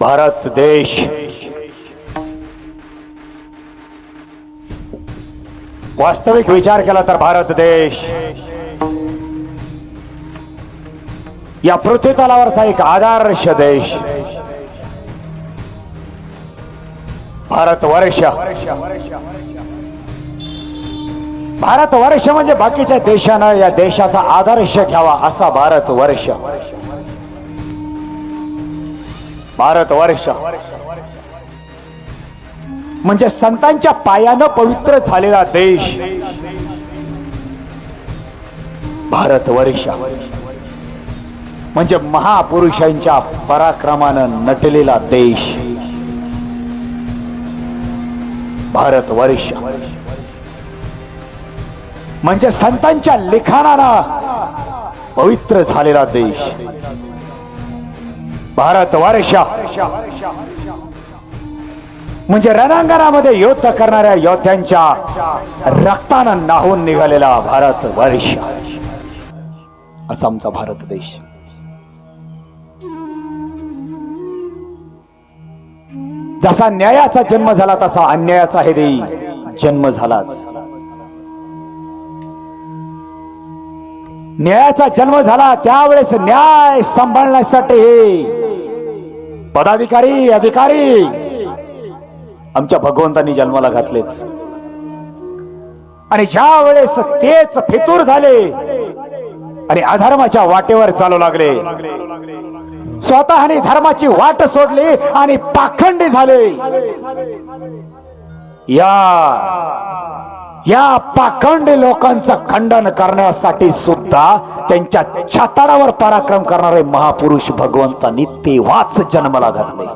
भारत देश। वास्तविक विचार केला तर भारत देश। या पृथ्वी तलावरचा एक आदर्श देश। भारत वर्ष भारत वर्ष म्हणजे बाकीच्या देशानं या देशाचा आदर्श घ्यावा असा भारत वर्ष भारत वर्ष. म्हणजे संतांच्या पायानं पवित्र झालेला देश. भारत वर्ष. म्हणजे महापुरुषांच्या पराक्रमानं नटलेला देश. भारत वर्ष. म्हणजे संतांच्या लिखाणानं पवित्र झालेला देश. भारत वर्ष म्हणजे रणांगणामध्ये युद्ध करणाऱ्या योद्ध्यांच्या रक्तानं नाहून निघालेला भारत वर्ष असा आमचा भारत देश. जसा न्यायाचा जन्म झाला तसा अन्यायाचा हे देई जन्म झालाच. न्यायाचा जन्म झाला त्यावेळेस न्याय सांभाळण्यासाठी हे पदाधिकारी अधिकारी आमच्या भगवंतांनी जन्माला घातलेच. आणि ज्या वेळेस तेच फितूर झाले आणि अधर्माच्या वाटेवर चालू लागले स्वतःने धर्माची वाट सोडली आणि पाखंडी झाले. या या पाखंडी लोकांचं खंडन करण्यासाठी सुद्धा त्यांच्या छाताडावर पराक्रम करणारे महापुरुष भगवंतांनी तेव्हाच जन्माला घातले